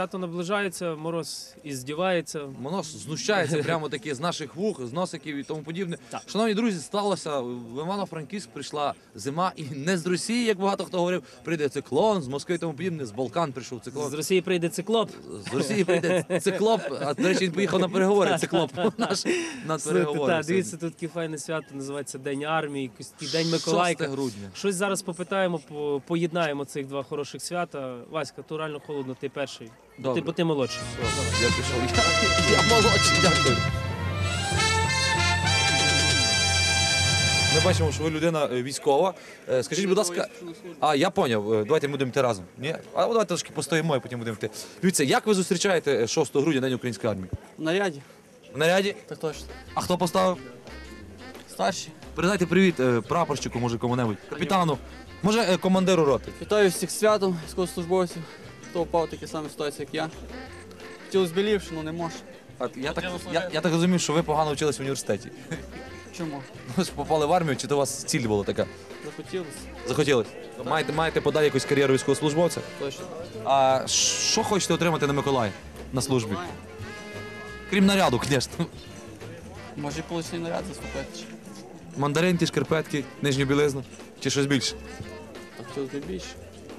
свято наближається, мороз і здівається. Воно знущається прямо таки з наших вух, з носиків і тому подібне. Так. Шановні друзі, сталося в Івано-Франківськ прийшла зима, і не з Росії, як багато хто говорив, прийде циклон, з Москви і тому подібне, з Балкан прийшов циклон. З Росії прийде циклоп. З Росії прийде циклоп, а до речі, він поїхав на переговори. Циклоп наш на переговори. та, дивіться, тут таке файне свято називається День армії, якийсь такий День Миколайка. 6 грудня. Щось зараз попитаємо, по- поєднаємо цих два хороших свята. Васька, то реально холодно, ти перший. Добре. Ти, бо ти молодший. Я пішов. Я, я молодший, дякую. Ми бачимо, що ви людина е, військова. Е, Скажіть, будь ласка, а я поняв, е, давайте ми будемо йти разом. Ні? А давайте трошки постоїмо і потім будемо йти. Дивіться, як ви зустрічаєте е, 6 грудня День української армії? В наряді? В наряді? Так точно. А хто поставив? Старші. Передайте привіт е, прапорщику, може кому-небудь, капітану, може е, командиру роти. Вітаю всіх з святом, військовослужбовців. Хто впав в такі самі ситуації, як я. Хотілося б білівше, але не можу. А я так, я, я так розумів, що ви погано вчились в університеті. Чому? Ви ж попали в армію, чи то у вас ціль була така? Захотілося. Захотіли? Маєте, маєте подати якусь кар'єру військовослужбовця? Точно. А що хочете отримати на Миколаї на службі? Крім наряду, звісно. Може і получний наряд заскупити. Мандаринки, шкарпетки, нижню білизну. Чи щось більше? Так хотілося б більше.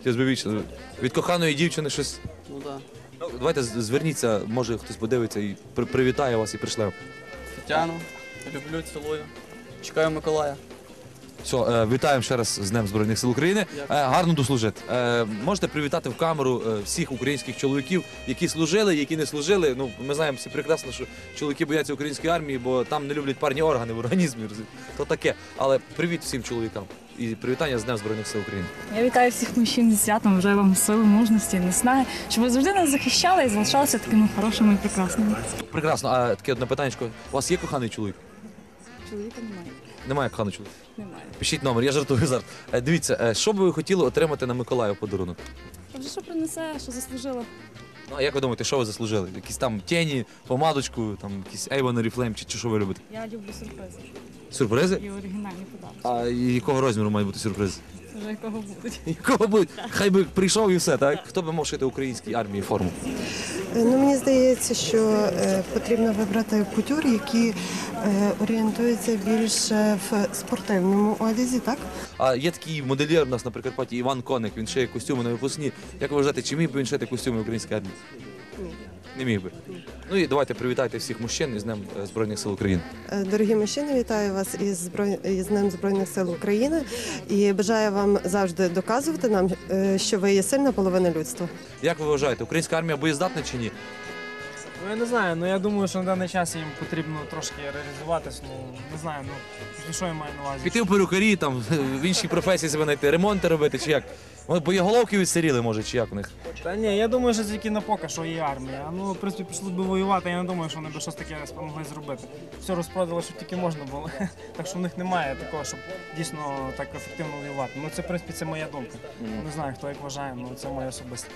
Щось би. Від коханої дівчини щось. Ну так. Да. Ну, давайте з- зверніться, може хтось подивиться і при- привітає вас і пришле. Тетяну. Люблю, цілую. Чекаю Миколая. Все, е, вітаємо ще раз з Днем Збройних сил України. Е, гарно дослужити. Е, можете привітати в камеру е, всіх українських чоловіків, які служили, які не служили. Ну, ми знаємо всі прекрасно, що чоловіки бояться української армії, бо там не люблять парні органи в організмі. розумієте? То таке. Але привіт всім чоловікам і привітання з Днем Збройних сил України. Я вітаю всіх мужчин зі святом, бажаю вам сили, мужності, наснаги, щоб ви завжди нас захищали і залишалися такими хорошими і прекрасними. Прекрасно. А таке одне питання. У вас є коханий чоловік? Чоловіка немає. Немає коханого чоловіка. Немає. Пишіть номер, я жартую зараз. Е, дивіться, е, що би ви хотіли отримати на Миколаїв подарунок? Вже що принесе, що заслужила? Ну, а як ви думаєте, що ви заслужили? Якісь там тіні, помадочку, там якісь Avon Oriflame чи, чи що ви любите? Я люблю сюрпризи Сюрпризи? і оригінальні подарунки. А якого розміру мають бути сюрпризи? Вже якого будуть. Якого будуть? Хай би прийшов і все, так? Хто би мав шити українській армії форму? Ну, мені здається, що е, потрібно вибрати кутюр, які е, орієнтуються більше в спортивному одязі, так? А є такий модельєр у нас на Прикарпатті Іван Коник, він шиє костюми на випускні. Як ви вважаєте, чи міг би він шити костюми української армії? Не міг би. Ну і давайте привітайте всіх мужчин із Днем е, Збройних сил України. Е, Дорогі мужчини, вітаю вас із зброй... із Днем Збройних сил України і бажаю вам завжди доказувати нам, е, що ви є сильна половина людства. Як ви вважаєте, українська армія боєздатна чи ні? Ну я не знаю, ну я думаю, що на даний час їм потрібно трошки реалізуватись. Ну не знаю, ну що я маю на увазі. Піти в перукарі, там в іншій професії себе знайти, ремонти робити, чи як? Вони боєголовки відсиріли, може, чи як у них? Та ні, я думаю, що тільки на поки, що є армія. А Ну, в принципі, пішли б воювати, я не думаю, що вони б щось таке спомогли зробити. Все розпродали, що тільки можна було. Так що в них немає такого, щоб дійсно так ефективно воювати. Ну це в принципі це моя думка. Не знаю, хто як вважає, ну це моя особиста.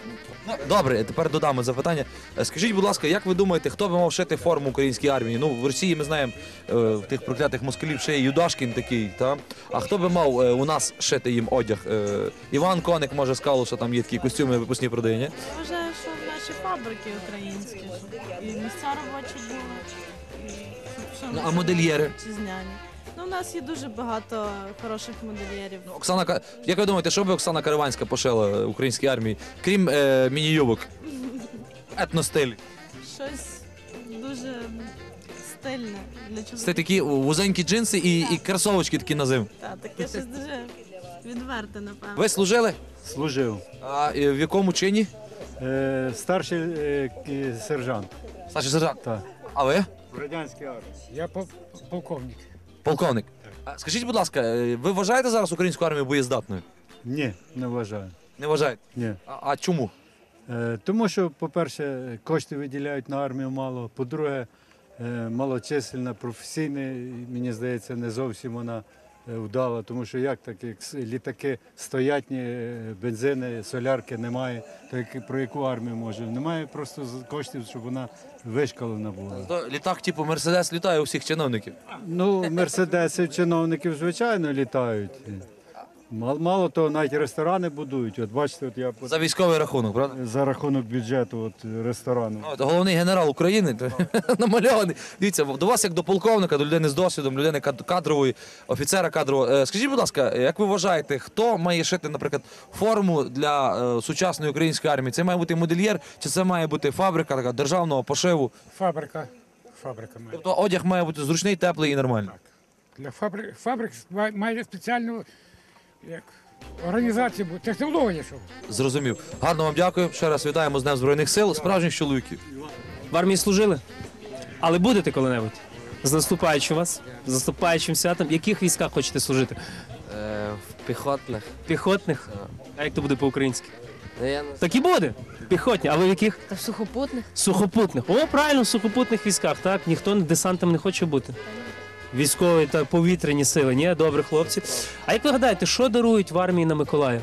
Ну, добре, тепер додам запитання. Е, Скажіть, будь ласка, як ви думаєте, хто би мав шити форму української армії? Ну, в Росії ми знаємо е, в тих проклятих москалів ще є Юдашкін такий, та? А хто би мав е, у нас шити їм одяг? Е, Іван Коник може сказав, що там є такі костюми випускні продає, ні? Я вважаю, що наші фабрики українські, щоб і місця робочі були, і щоб Ну, а модельєри? вітчизняні. Ну, у нас є дуже багато хороших модельєрів. Оксана, Ка- як ви думаєте, що би Оксана Караванська пошила українській армії, крім е, міні-юбок? Етностиль. Щось дуже стильне для Це такі вузенькі джинси і, і кросовочки такі на зиму. Та, таке щось дуже відверте, напевно. Ви служили? Служив. А е, в якому чині? Е, старший е, к- сержант. Старший сержант. Так. А ви? В радянській армії. Я полковник. Полковник. А скажіть, будь ласка, е, ви вважаєте зараз українську армію боєздатною? Ні, не вважаю. Не вважаєте? Ні. А, а чому? Е, тому що, по-перше, кошти виділяють на армію мало. По-друге, е, малочисельна, професійна, мені здається, не зовсім вона е, вдала. Тому що як так, як літаки стоятні, е, бензини, солярки немає, то як, про яку армію може? Немає просто коштів, щоб вона вишкалена була. Літак, типу Мерседес літає у всіх чиновників. Ну, мерседеси чиновників, звичайно, літають. Мало, мало того, навіть ресторани будують. От бачите, от я по- За військовий рахунок, правда? за рахунок бюджету от, ресторану. Ну, от головний генерал України то, намальований. Дивіться, до вас як до полковника, до людини з досвідом, людини кад- кадрової, офіцера кадрового. Е, Скажіть, будь ласка, як ви вважаєте, хто має шити, наприклад, форму для е, сучасної української армії? Це має бути модельєр, чи це має бути фабрика така державного пошиву? Фабрика. Фабрика має. Тобто одяг має бути зручний, теплий і нормальний. Для фабрик, фабрик ма- має спеціальну як, організацію, бу- технологію. Що. Зрозумів. Гарно вам дякую. Ще раз вітаємо з Днем Збройних сил, справжніх чоловіків. В армії служили? Але будете коли-небудь? З наступаючим вас, з наступаючим святом. В яких військах хочете служити? В піхотних. Піхотних? А як то буде по-українськи? Я не Так і буде. Піхотні. А ви в яких? Та сухопутних. Сухопутних. О, правильно, в сухопутних військах, так? Ніхто десантом не хоче бути. Військові та повітряні сили, ні, добре, хлопці. А як ви гадаєте, що дарують в армії на Миколая?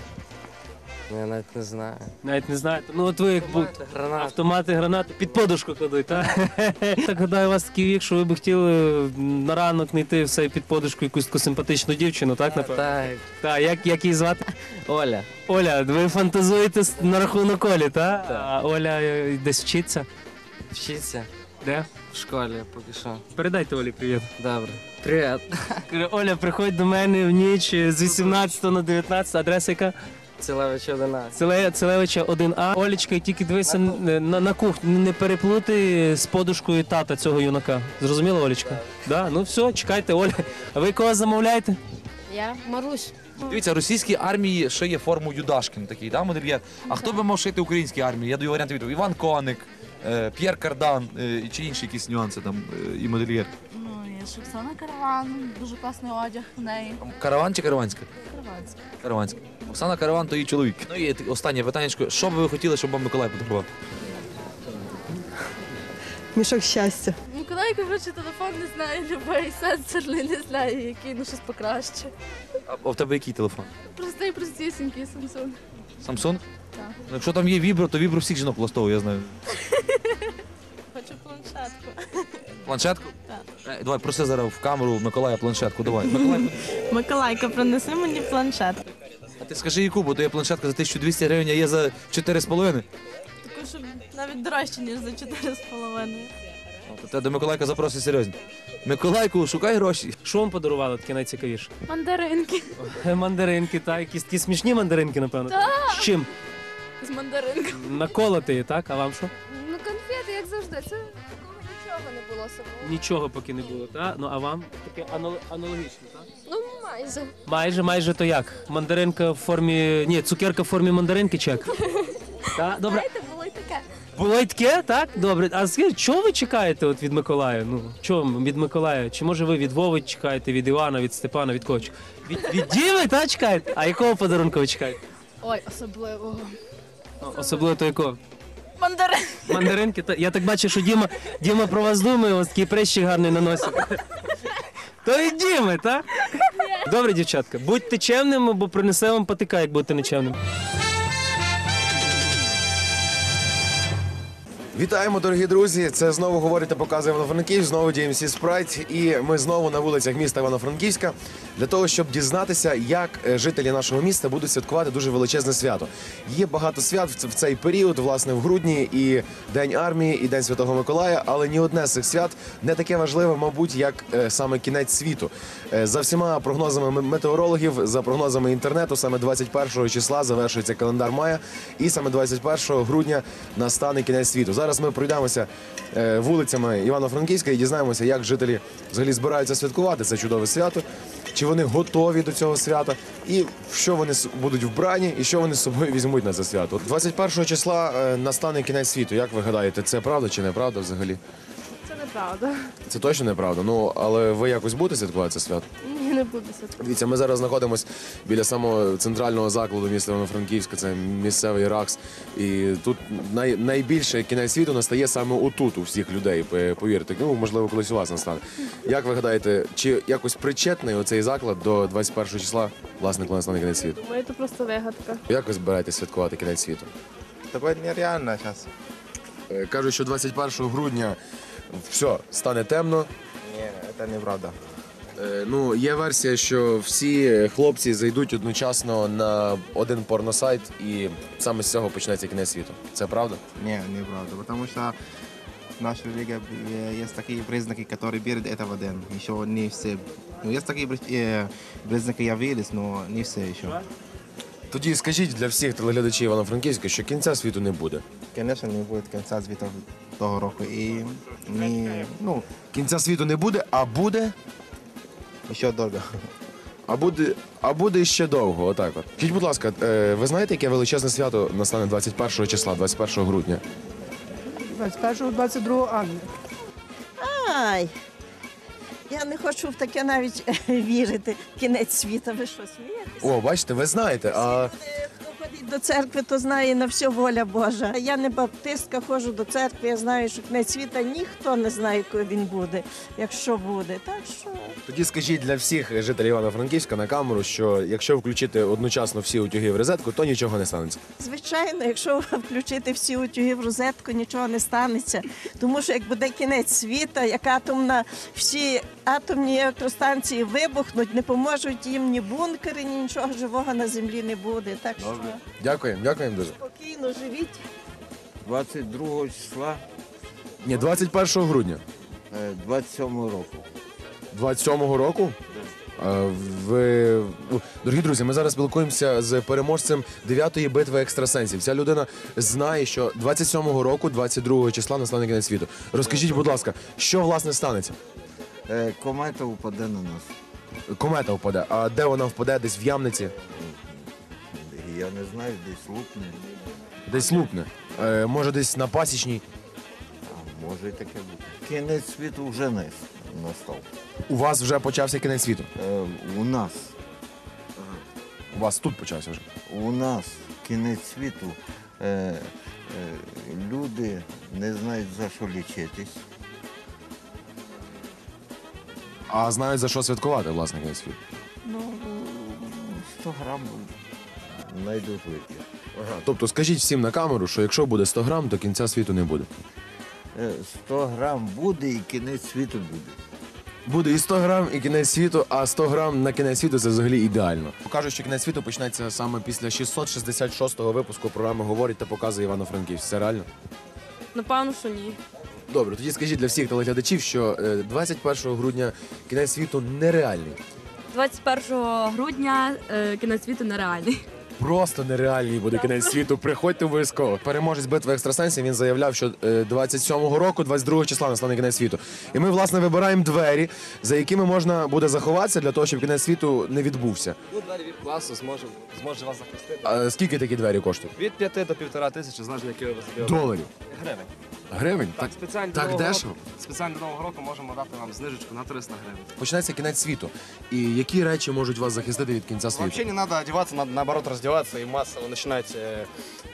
я навіть не знаю. Навіть не знаєте. Ну от ви як будете. Гранат. Автомати, гранати під подушку кладуть, так? так гадаю, у вас такий вік, що ви б хотіли на ранок знайти все під подушку якусь таку симпатичну дівчину, так, напевно? Так, Так, як, як її звати? Оля. Оля, ви фантазуєте с- на рахунок Олі, так? А Оля е, десь вчиться? Вчиться Де? в школі поки що. Передайте Олі привіт. Добре. Привіт. Каже, Оля, приходь до мене в ніч з 18 на 19, адреса яка? Цілевич 11. Целе- Целевича 1А. Олечка, і тільки дивися на, на, на кухню, не переплути з подушкою тата цього юнака. Зрозуміло, Олечка? Да? Ну все, чекайте, Оля. А ви кого замовляєте? Я Марусь. Дивіться, російській армії шиє форму Юдашкін такий, да, модельєр. А хто би мав шити українській армії? Я даю варіанти відповіді. Іван Коник, П'єр Кардан е, чи інші якісь нюанси там е, і модельєр. Ну, є Оксана Караван, дуже класний одяг в неї. Караван чи караванська? Караванська. Караванська. Оксана Караван, то її чоловік. Ну і останнє питання. Що б ви хотіли, щоб вам Миколай подарував? Мішок щастя. Миколай, коротше, телефон не знає, любий сенсорний, не знаю, який, ну щось покраще. А, а в тебе який телефон? Простий, простісінький Samsung. Samsung? Так. Ну, якщо там є вібро, то вібро всіх жінок влаштовує, я знаю. Планшетку? Так. Е, Давай, проси зараз в камеру Миколая планшетку. Давай. Миколай, Миколайка, принеси мені планшет. а ти скажи яку, бо то є планшетка за 1200 гривень, а є за 4,5. Таку, щоб навіть дорожче, ніж за 4,5. То Те до Миколайка запроси серйозні. Миколайку, шукай гроші. Що вам подарували таке найцікавіше? Мандаринки. Е, Мандаринки, так, якісь такі смішні мандаринки, напевно. З чим? З мандаринками. Наколоти, так? А вам що? Ну, конфети, як завжди. Це такого нічого не було особливо. Нічого поки не було, так? Ну а вам таке анал- аналогічне, так? Ну, майже. Майже, майже то як? Мандаринка в формі. Ні, цукерка в формі мандаринки чи як? Так, добре. Знаєте, було й таке. Було й таке, так? Добре. А скажіть, чого ви чекаєте от від Миколая? Ну, чого від Миколая? Чи може ви від Вови чекаєте, від Івана, від Степана, від чек- Від, від Діми, так, чекаєте? А якого подарунка ви чекаєте? Ой, особливого. Ну, Особливо то якого? Мандарин. Мандаринки, я так бачу, що Діма, Діма про вас думає, вас такий прищик гарний на носі. То і Діми, так? Добре, дівчатка, будьте чемними, бо принесе вам патика, як будете нечемним. Вітаємо, дорогі друзі! Це знову говорить та показує Івано-Франківськ, знову DMC Спрайт. І ми знову на вулицях міста Івано-Франківська для того, щоб дізнатися, як е, жителі нашого міста будуть святкувати дуже величезне свято. Є багато свят в цей період, власне, в грудні, і День армії, і День Святого Миколая. Але ні одне з цих свят не таке важливе, мабуть, як е, саме кінець світу. Е, За всіма прогнозами метеорологів, за прогнозами інтернету, саме 21 числа завершується календар мая, і саме 21 грудня настане кінець світу. Зараз ми пройдемося вулицями Івано-Франківська і дізнаємося, як жителі взагалі збираються святкувати це чудове свято, чи вони готові до цього свята, і що вони будуть вбрані, і що вони з собою візьмуть на це свято. 21 числа е, настане кінець світу. Як ви гадаєте, це правда чи неправда взагалі? Це неправда. Це точно неправда. Ну але ви якось будете святкувати це свято? Не буду святкувати. Дивіться, ми зараз знаходимося біля самого центрального закладу міста Івано-Франківська, це місцевий РАКС. І тут най, найбільше кінець світу настає саме отут у всіх людей. Повірте, ну можливо, колись у вас настане. Як ви гадаєте, чи якось причетний оцей заклад до 21 числа, власне, коли настане кінець світу? Думаю, це просто вигадка. Як ви збираєтесь святкувати кінець світу? Такое нереально зараз. Е, Кажуть, що 21 грудня все стане темно. Ні, це неправда. Е, Ну, є версія, що всі хлопці зайдуть одночасно на один порносайт, і саме з цього почнеться кінець світу. Це правда? Не, неправда. Потому что в нашей лиге э, есть такие признаки, которые берут это в один. Еще не все. Ну, есть такие э, признаки явились, но не все еще. Тоді скажіть для всіх телеглядачів Івано-Франківська, що кінця світу не буде. Конечно, не будет конца света того року. И не, ну, Кінця світу не буде, а буде. еще довго. А буде, а буде ще довго, отак от. Скажіть, будь ласка, е, ви знаєте, яке величезне свято настане 21 числа, 21 грудня? 21-22 Анни. Ай. Я не хочу в таке навіть вірити. Кінець світа, ви що смієтесь? О, бачите, ви знаєте, а ходить до церкви, то знає на все воля Божа. Я не баптистка, ходжу до церкви, я знаю, що кінець світа ніхто не знає, коли він буде, якщо буде. Так що тоді скажіть для всіх жителів Івано-Франківська на камеру, що якщо включити одночасно всі утюги в розетку, то нічого не станеться. Звичайно, якщо включити всі утюги в розетку, нічого не станеться. Тому що як буде кінець світа, як атомна, всі атомні електростанції вибухнуть, не поможуть їм ні бункери, ні нічого живого на землі не буде. Так що Дякуємо, дякуємо дуже. спокійно живіть. 22 числа Ні, 21 грудня. е, 27 року. 27-го року. Е, Ви ну, дорогі друзі, ми зараз спілкуємося з переможцем 9-ї битви екстрасенсів. Ця людина знає, що 27-го року, 22-го числа, настане кінець світу. Розкажіть, будь ласка, що власне станеться? Е, Комета впаде на нас. Комета впаде. А де вона впаде? Десь в ямниці? Я не знаю, десь лупне. Десь лупне. Е, може, десь на пасічній. А може і таке бути. Кінець світу вже не настав. У вас вже почався кінець світу. Е, У нас. У вас тут почався вже. У нас кінець світу. Е, е, люди не знають за що лічитись. А знають за що святкувати, власне, кінець світу. Ну, 100 грам знайдуть вип'є. Ага. Тобто скажіть всім на камеру, що якщо буде 100 грам, то кінця світу не буде. Е, 100 грам буде і кінець світу буде. Буде і 100 грам, і кінець світу, а 100 грам на кінець світу це взагалі ідеально. Покажуть, що кінець світу почнеться саме після 666-го випуску програми Говорить та показує Івано-Франківськ. Це реально? Напевно, що ні. Добре, тоді скажіть для всіх телеглядачів, що е, 21 грудня кінець світу нереальний. 21 грудня е, кінець світу нереальний. Просто нереальний буде кінець світу. Приходьте обов'язково. Переможець битви екстрасенсів він заявляв, що е, 27-го року, 22 числа настане кінець світу. І ми, власне, вибираємо двері, за якими можна буде заховатися для того, щоб кінець світу не відбувся. Ну, двері від класу зможе, зможе вас захистити. А скільки такі двері коштують? Від 5 до півтора тисячі, залежно який ви собі Доларів. Гривень Гривень? Так, Так, спеціально так до Нового дешево? року, спеціально до Нового року можемо дати вам знижечку на 300 гривень. Почнеться кінець світу. І які речі можуть вас захистити від кінця світу? Вообще не надо одеваться, надо наоборот раздеваться и массово начинать э,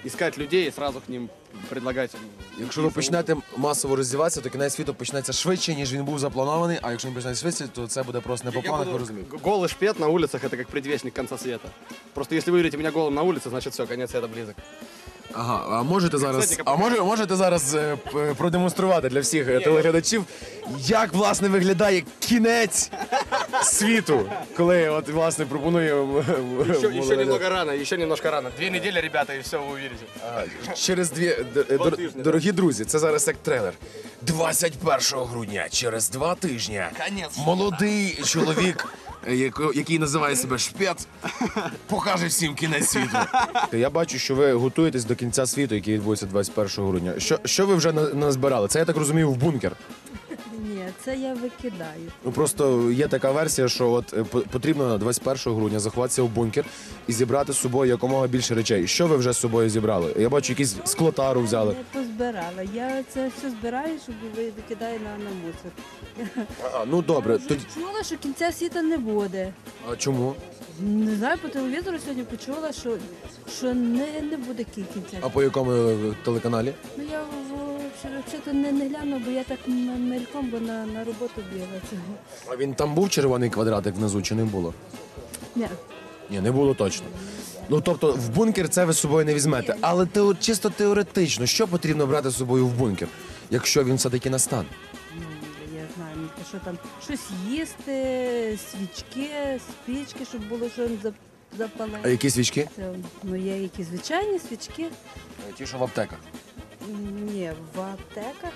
искать людей и сразу к ним предлагать. Якщо ви почнете масово роздіватися, то кінець світу почнеться швидше, ніж він був запланований. А якщо він почнеться швидше, то це буде просто не по Я планах, ви буду- розумієте. г- Голый шпет на улицах это как предвестник конца света. Просто если вы видите меня голым на улице, значит все, конец света близок. Ага, а можете зараз, а може, можете зараз е, п- продемонструвати для всіх е, телеглядачів, як власне виглядає кінець світу, коли от власне пропонує м, м, Еще, молода- немного рано, еще немножко рано. Две недели, ребята, и все вы увидите. Через дві д- е, дор- тижні, дорогі друзі, це зараз як трейлер. 21 грудня, через два тижні, Конець. молодий чоловік, яко- який називає себе шпет, покаже всім кінець світу. Я бачу, що ви готуєтесь до кінця світу, який відбудеться 21 грудня. Що, що ви вже на- назбирали? Це я так розумію в бункер. Ні, це я викидаю. Ну просто є така версія, що от е, по- потрібно 21 грудня заховатися в бункер і зібрати з собою якомога більше речей. Що ви вже з собою зібрали? Я бачу, якісь склотару взяли. Я позбирала. Я це все збираю, щоб ви- викидаю на, на мусор. А, ну добре, Вже тоді чула, що кінця світа не буде. а чому? Не знаю, по телевізору сьогодні почула, що, що не, не буде кі- кінця. А по якому е, телеканалі? Ну я взагалі не, не гляну, бо я так мельком, бо на, на роботу бігла цього. А він там був червоний квадратик внизу чи не було? Ні. Ні, не було точно. Ну тобто в бункер це ви з собою не візьмете. Але тео- чисто теоретично, що потрібно брати з собою в бункер, якщо він все-таки настане? Ну, я знаю, мені що там щось їсти, свічки, спічки, щоб було що їм зап- запалити. А які свічки? Це, ну, є які звичайні свічки. Ті, що в аптеках. Ні, в аптеках.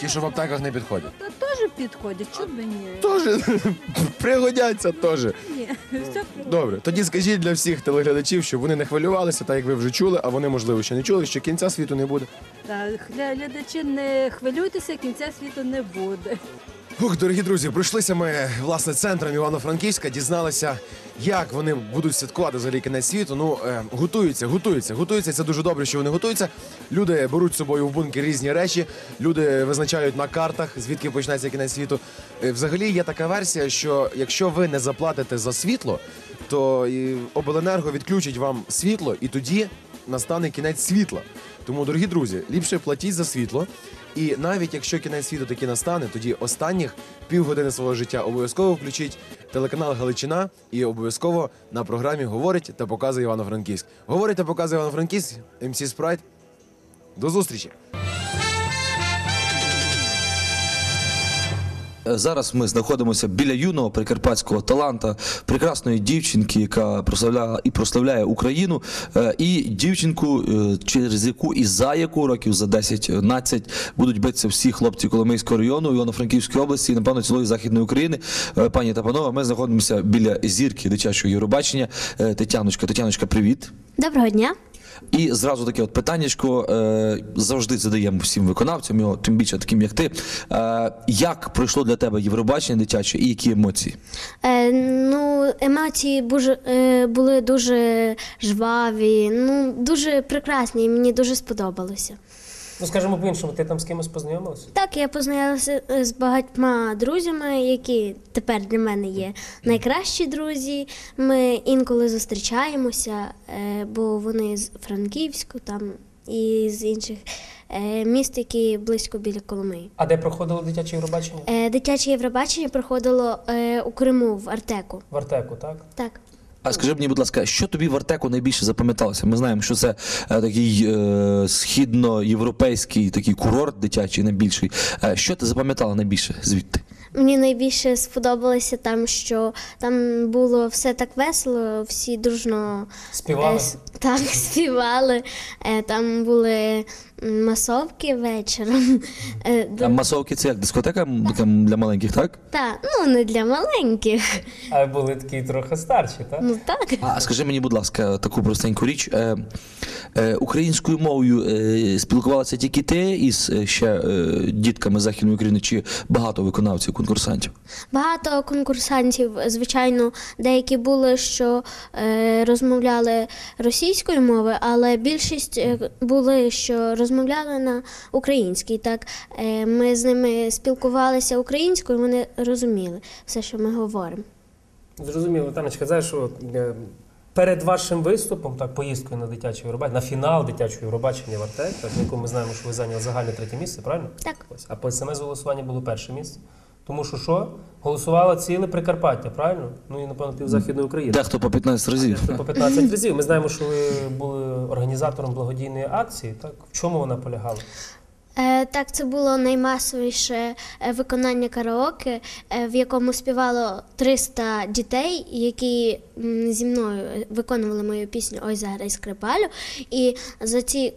Ті, що в аптеках не підходять. Та теж підходять, чому б ні? Теж пригодяться теж. Ні, все Добре, тоді скажіть для всіх телеглядачів, щоб вони не хвилювалися, так як ви вже чули, а вони, можливо, ще не чули, що кінця світу не буде. Та, гля- глядачі, не хвилюйтеся, кінця світу не буде. Ух, дорогі друзі, пройшлися ми власне центром Івано-Франківська, дізналися, як вони будуть святкувати взагалі кінець світу. Ну е, готуються, готуються, готуються. Це дуже добре, що вони готуються. Люди беруть з собою в бункер різні речі. Люди визначають на картах, звідки почнеться кінець світу. Е, взагалі є така версія, що якщо ви не заплатите за світло, то обленерго відключить вам світло, і тоді настане кінець світла. Тому, дорогі друзі, ліпше платіть за світло. І навіть якщо кінець світу таки настане, тоді останніх півгодини свого життя обов'язково включіть телеканал Галичина і обов'язково на програмі говорить та показує Івано-Франківськ. Говорить та показує Івано-Франківськ, МС Спрайт. До зустрічі! Зараз ми знаходимося біля юного прикарпатського таланта, прекрасної дівчинки, яка прославляє і прославляє Україну, е, і дівчинку, е, через яку і за яку років за 10-12 будуть битися всі хлопці Коломийського району, Івано-Франківської області і напевно цілої західної України. Е, Пані та панове, ми знаходимося біля зірки дитячого Євробачення. Тетяночка, Тетяночка, привіт. Доброго дня. І зразу таке от питаннячко е, завжди задаємо всім виконавцям його, тим більше таким як ти. Е, як пройшло для тебе Євробачення дитяче і які емоції? Е, ну, емоції буж- е, були дуже жваві, ну, дуже прекрасні, і мені дуже сподобалося. Ну скажімо по-іншому, ти там з кимось познайомилася? Так, я познайомилася е, з багатьма друзями, які тепер для мене є найкращі друзі. Ми інколи зустрічаємося, е, бо вони з Франківську там і з інших е, міст, які близько біля Коломиї. А де проходило дитяче Євробачення? Дитяче Євробачення проходило у Криму в Артеку. В Артеку, так? Так. А скажи мені, будь ласка, що тобі в Артеку найбільше запам'яталося? Ми знаємо, що це е, такий е, східноєвропейський такий курорт дитячий, найбільший. Е, що ти запам'ятала найбільше звідти? Мені найбільше сподобалося там, що там було все так весело, всі дружно Співали? е, с- так, співали. Е, Там були масовки вечором. Е, А масовки це як дискотека м, така для маленьких, так? Та, ну не для маленьких. А були такі трохи старші, так? Ну так. А скажи мені, будь ласка, таку простеньку річ. Е, е, українською мовою е, спілкувалася тільки ти із е, ще е, дітками Західної України чи багато виконавців, конкурсантів? Багато конкурсантів, звичайно, деякі були, що е, розмовляли російською мовою, але більшість е, були, що розмовляли на українській. Так е, ми з ними спілкувалися українською, вони розуміли все, що ми говоримо. Зрозуміло, Танечка, знаєш, що е, перед вашим виступом, так, поїздкою на дитяче Євробачення, на фінал дитячого Євробачення в Артек, так, на якому ми знаємо, що ви зайняли загальне третє місце, правильно? Так. Ось. А по смс голосування було перше місце. Тому що що? Голосувало ціле Прикарпаття, правильно? Ну і напевно пів Західної України. Дехто по 15 разів. Дехто по 15 разів. Ми знаємо, що ви були організатором благодійної акції. Так в чому вона полягала? Е, Так, це було наймасовіше е, виконання караоке, е, в якому співало 300 дітей, які зі мною виконували мою пісню Ой, заграй скрипалю. І за ці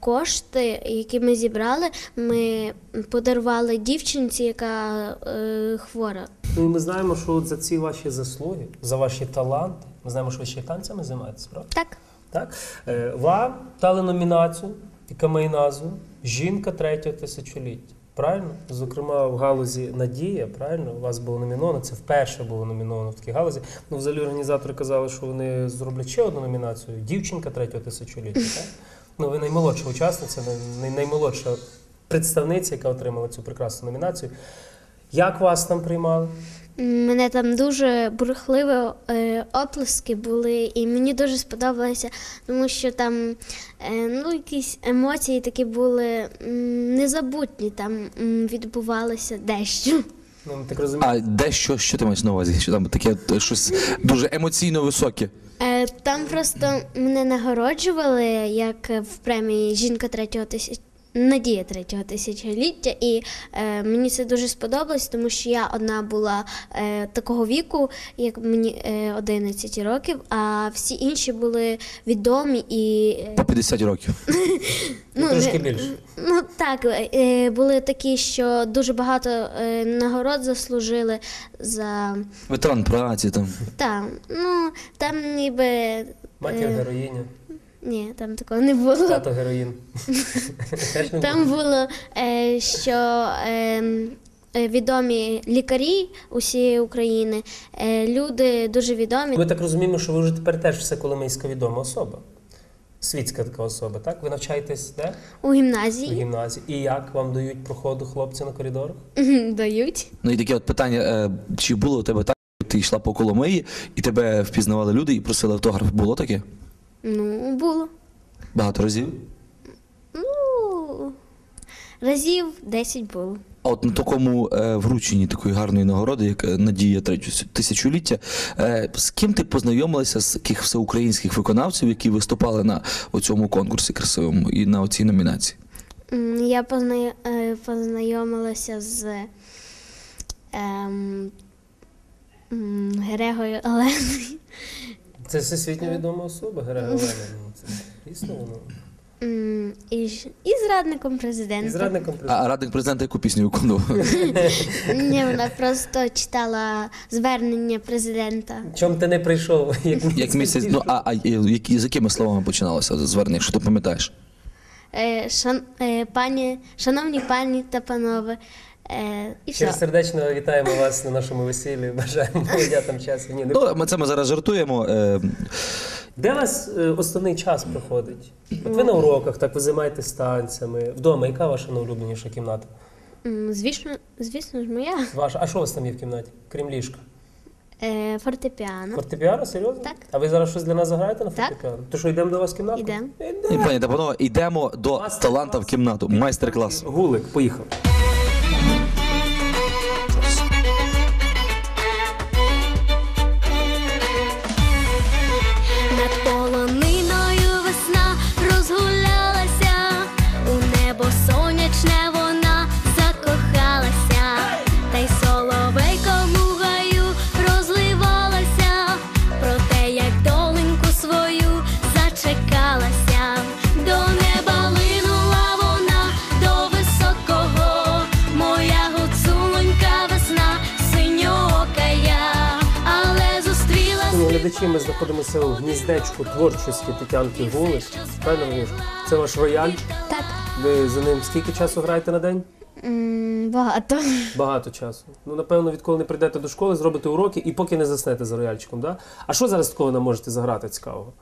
кошти, які ми зібрали, ми подарували дівчинці, яка хвора. Ну і ми знаємо, що за ці ваші заслуги, за ваші таланти, ми знаємо, що ви ще й танцями займаєтесь, правда? Так. Так? Вам дали номінацію, яка має назву Жінка третього тисячоліття. Правильно? Зокрема, в галузі Надія, правильно? У вас було номіновано, це вперше було номіновано в такій галузі. Ну, взагалі організатори казали, що вони зроблять ще одну номінацію Дівчинка третього тисячоліття. Так? Ну, ви наймолодша учасниця, наймолодша представниця, яка отримала цю прекрасну номінацію. Як вас там приймали? Мене там дуже бурхливі е, оплески були, і мені дуже сподобалося, тому що там е, ну, якісь емоції такі були незабутні, там відбувалося дещо. Ну, так розумію. А дещо, що ти маєш на увазі? Що там таке е, щось дуже емоційно високе? Е, там просто мене нагороджували як в премії Жінка третього тисяч... Надія третього тисячоліття, і е, мені це дуже сподобалось, тому що я одна була е, такого віку, як мені е, 11 років, а всі інші були відомі і е, По 50 років. Ну, Трошки більше. Ну так, е, були такі, що дуже багато е, нагород заслужили за Ветеран праці там. та, ну там ніби. Матір е, героїня, Ні, там такого не було. тато героїн. Теж не Там було? е, що ем, е, відомі лікарі усієї України, е, люди дуже відомі. Ми так розуміємо, що ви вже тепер теж все коломийська відома особа. Світська така особа, так? Ви навчаєтесь де? У У гімназії гімназії. І як вам дають проходу хлопці на коридорах? дають. Ну і таке от питання: е, чи було у тебе так, що ти йшла по Коломиї і тебе впізнавали люди і просили автограф? Було таке? Ну, було. Багато разів? Ну, разів 10 було. А от на такому е, врученні такої гарної нагороди, як е, Надія третього тисячоліття, е, з ким ти познайомилася з таких всеукраїнських виконавців, які виступали на цьому конкурсі красивому і на оцій номінації? Я позна... е, познайомилася з ем, Грегою Оленою. Це всесвітньо відома особа, Герега. Ну, Це дійсно воно. М, І, ж- і з радником президента. І зрадником А, а радник президента яку пісню виконував? Ні, вона просто читала звернення президента. Чом ти не прийшов? Як, Як місяць, ну а, а які, з якими словами починалося звернення, якщо ти пам'ятаєш? Е, шан, е, пані, шановні пані та панове, е, і Щиро все. сердечно вітаємо вас на нашому весіллі. Бажаємо молодятам часу. Ні, не Ну, ми це ми зараз жартуємо. Е, Де у вас е, основний час проходить? От ви на уроках, так ви займаєтесь танцями. Вдома, яка ваша найулюбленіша кімната? М, Звісно, звісно ж, моя Ваша. А що у вас там є в кімнаті? Крім ліжка? е, фортепіано. Фортепіано? Серйозно? Так. А ви зараз щось для нас заграєте на Так. фортепіано? То що, йдемо до вас в кімнату? Ідемо. і, пані та панове, йдемо до таланта в кімнату. Майстер-клас. Гулик, поїхав. Глядачі, ми знаходимося у гніздечку творчості Тетянки Гулик. Правильно? Це ваш рояль? Так. Ви за ним скільки часу граєте на день? М, Багато. Багато часу. Ну, напевно, відколи не прийдете до школи, зробите уроки і поки не заснете за рояльчиком, да? А що зараз такого нам можете заграти цікавого?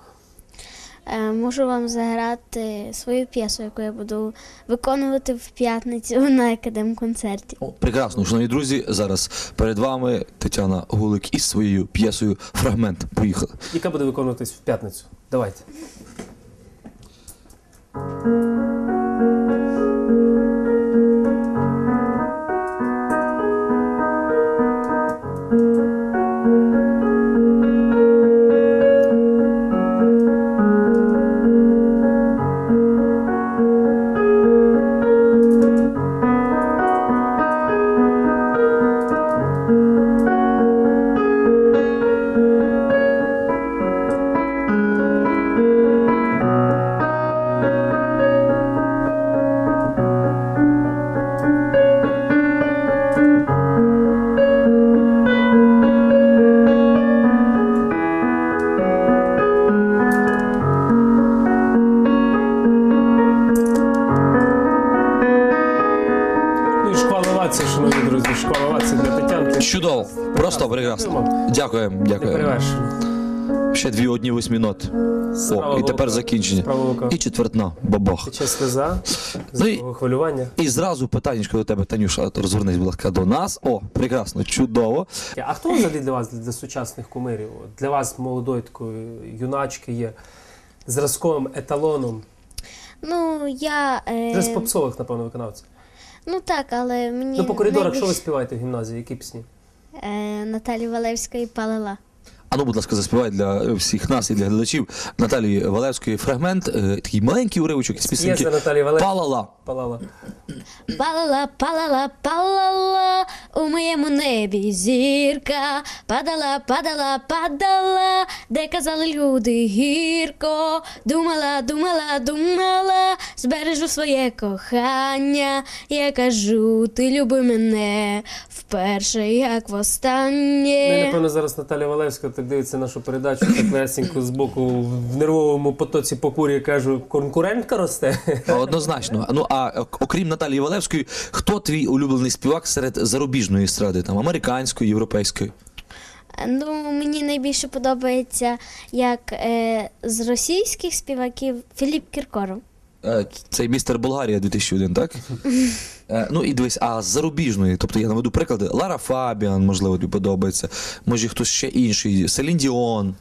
Е, Можу вам заграти свою п'єсу, яку я буду виконувати в п'ятницю на академ-концерті. Прекрасно, шановні друзі. Зараз перед вами Тетяна Гулик із своєю п'єсою Фрагмент. Поїхали. Яка буде виконуватись в п'ятницю? Давайте. Дякуємо, дякуємо. Ще дві одні восьмі ноти. О, і тепер закінчення. І четвертна, бабах. Тече слеза, Ну і- хвилювання. І зразу питаннячко до тебе, Танюша, розвернись, будь ласка, до нас. О, прекрасно, чудово. А хто взагалі для вас, для сучасних кумирів? Для вас, молодої такої юначки, є зразком, еталоном? Ну, я. Е, з попсових, напевно, виконавців. ну так, але мені. Ну, по коридорах, що ви співаєте в гімназії? Які пісні? Е, Наталі Валевська і Палила. А ну, будь ласка, заспівай для е, всіх нас і для глядачів Наталії Валевської фрагмент, е, такий маленький уривочок із пісеньки П'єса Наталії Валевської. Палала. Палала. Палала, палала, палала у моєму небі зірка. Падала, падала, падала, де казали люди гірко. Думала, думала, думала, збережу своє кохання. Я кажу, ти люби мене вперше, як Ну, і, востаннє. напевно, зараз Наталя Валевська так дивиться нашу передачу, так лесенько з боку в нервовому потоці покурює, кажу, конкурентка росте. Однозначно. Ну а окрім Наталії Валевської, хто твій улюблений співак серед зарубіжної естради, там американської, європейської? Ну, мені найбільше подобається, як е, з російських співаків Філіп Кіркоров. Е, Цей містер Болгарія 2001, так? Е, Ну і дивись, а з зарубіжної, тобто я наведу приклади, Лара Фабіан, можливо, тобі подобається, може хтось ще інший, Селін Діон.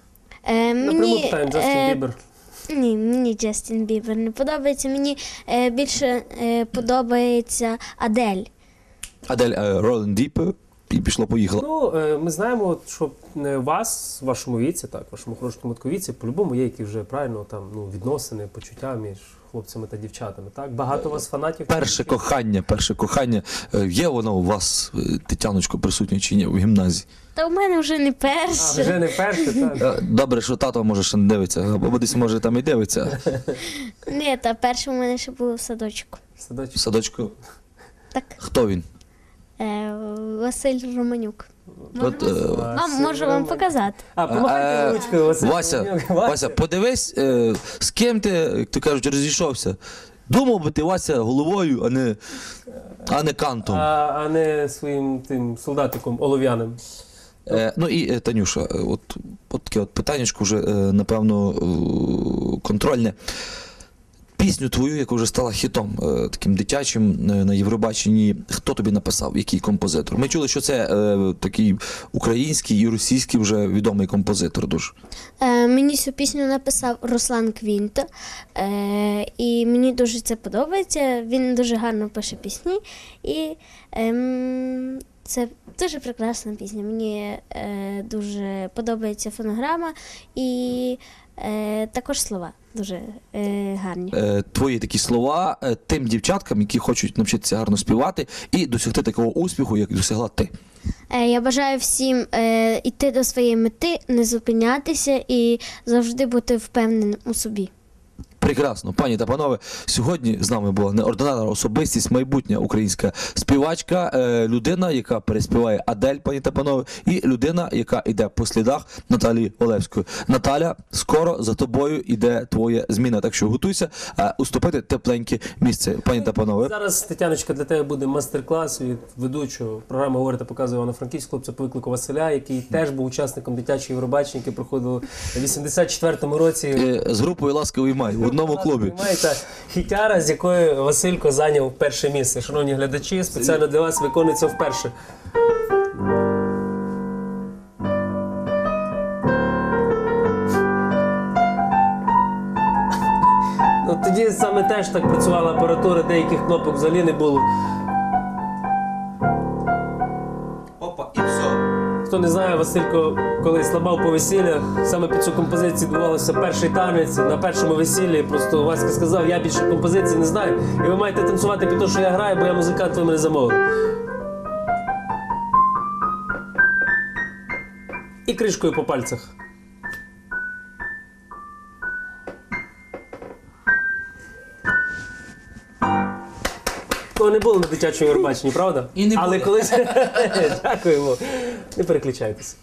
Е, Напряму мені, питаємо Джастін е, Бібер. Ні, мені Джастін Бібер не подобається. Мені е, більше е, подобається Адель. Адель е, Rolling Deep і пішло поїхало. Ну, е, ми знаємо, от, що е, вас, в вашому віці, так, в вашому хорошому віці, по-любому є які вже правильно там ну, відносини, почуття між хлопцями та дівчатами. Так? Багато у вас фанатів. Перше кохання, перше кохання. Е, Є воно у вас, е, Тетяночко, присутнє чи ні в гімназії? Та у мене вже не А, перше. вже не перше, так. Е, Добре, що тато може ще не дивиться, або десь може там і дивиться. Ні, та перше у мене ще було в садочку. Садочок. В Садочку. Так. Хто він? Е, Василь Романюк. От, е, А, можу вам показати. А, помахайте Е, ручкою, Василь. Вася, Вася, подивись, е, з ким ти, як то кажуть, розійшовся. Думав би ти Вася головою, а не, а не кантом. А, а не своїм тим солдатиком олов'яним. Е, ну і е, Танюша, е, от, от таке от питаннячко вже, е, напевно, е, контрольне. Пісню твою, яка вже стала хітом, е, таким дитячим е, на Євробаченні. Хто тобі написав? Який композитор? Ми чули, що це е, такий український і російський вже відомий композитор дуже. Мені цю пісню написав Руслан Квінт, е, і мені дуже це подобається. Він дуже гарно пише пісні. І ем, це дуже прекрасна пісня. Мені е, дуже подобається фонограма і е, також слова дуже е, гарні. Е, твої такі слова е, тим дівчаткам, які хочуть навчитися гарно співати і досягти такого успіху, як досягла ти. Е, Я бажаю всім е, йти до своєї мети, не зупинятися і завжди бути впевненим у собі. Прекрасно, пані та панове. Сьогодні з нами була неординарна особистість, майбутня українська співачка, е, людина, яка переспіває Адель, пані та панове, і людина, яка йде по слідах Наталії Олевської. Наталя, скоро за тобою йде твоя зміна. Так що готуйся е, уступити тепленьке місце, пані та панове. Зараз, Тетяночка, для тебе буде майстер-клас від ведучого програми «Говорите, показує Івано-Франківськ, хлопця по виклику Василя, який теж був учасником дитячої Євробачення, яке проходило у 84-му році. Е, З групою ласковий май одному клубі. Хітяра, з якою Василько зайняв перше місце. Шановні глядачі, спеціально для вас виконується вперше. Ну, тоді саме теж так працювала апаратура, деяких кнопок взагалі не було. Хто не знає, Василько колись ламав по весіллях. Саме під цю композицію відбувався перший танець на першому весіллі. Просто Васька сказав, я більше композиції не знаю. І ви маєте танцювати під те, що я граю, бо я музикант, ви мене замовили. І кришкою по пальцях. Такого не було на дитячому Євробаченні, правда? І не Але колись. Дякуємо. Не переключайтеся.